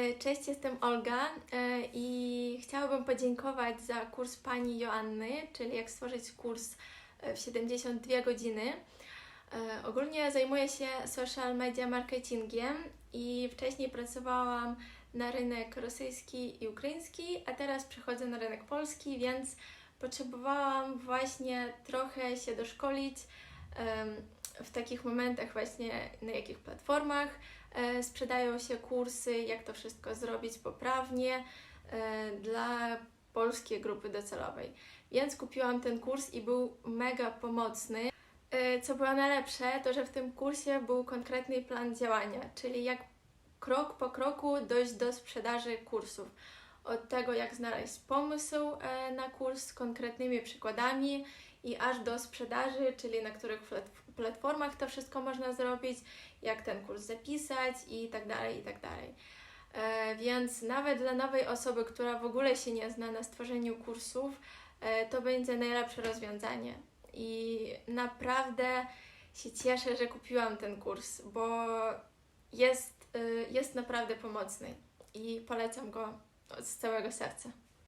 E, Cześć, jestem Olga e, i chciałabym podziękować za kurs pani Joanny, czyli jak stworzyć kurs e, w 72 godziny. Ogólnie zajmuję się social media marketingiem i wcześniej pracowałam na rynek rosyjski i ukraiński, a teraz przechodzę na rynek polski, więc potrzebowałam właśnie trochę się doszkolić w takich momentach właśnie na jakich platformach e, sprzedają się kursy, jak to wszystko zrobić poprawnie e, dla polskiej grupy docelowej. Więc kupiłam ten kurs i był mega pomocny. E, Co było najlepsze, to że w tym kursie był konkretny plan działania, czyli jak krok po kroku dojść do sprzedaży kursów. Od tego, jak znaleźć pomysł na kurs z konkretnymi przykładami i aż do sprzedaży, czyli na których plat- platformach to wszystko można zrobić, jak ten kurs zapisać i tak dalej, i tak dalej. E, Więc nawet dla nowej osoby, która w ogóle się nie zna na stworzeniu kursów, e, to będzie najlepsze rozwiązanie. I naprawdę się cieszę, że kupiłam ten kurs, bo jest, y, jest naprawdę pomocny i polecam go z całego serca.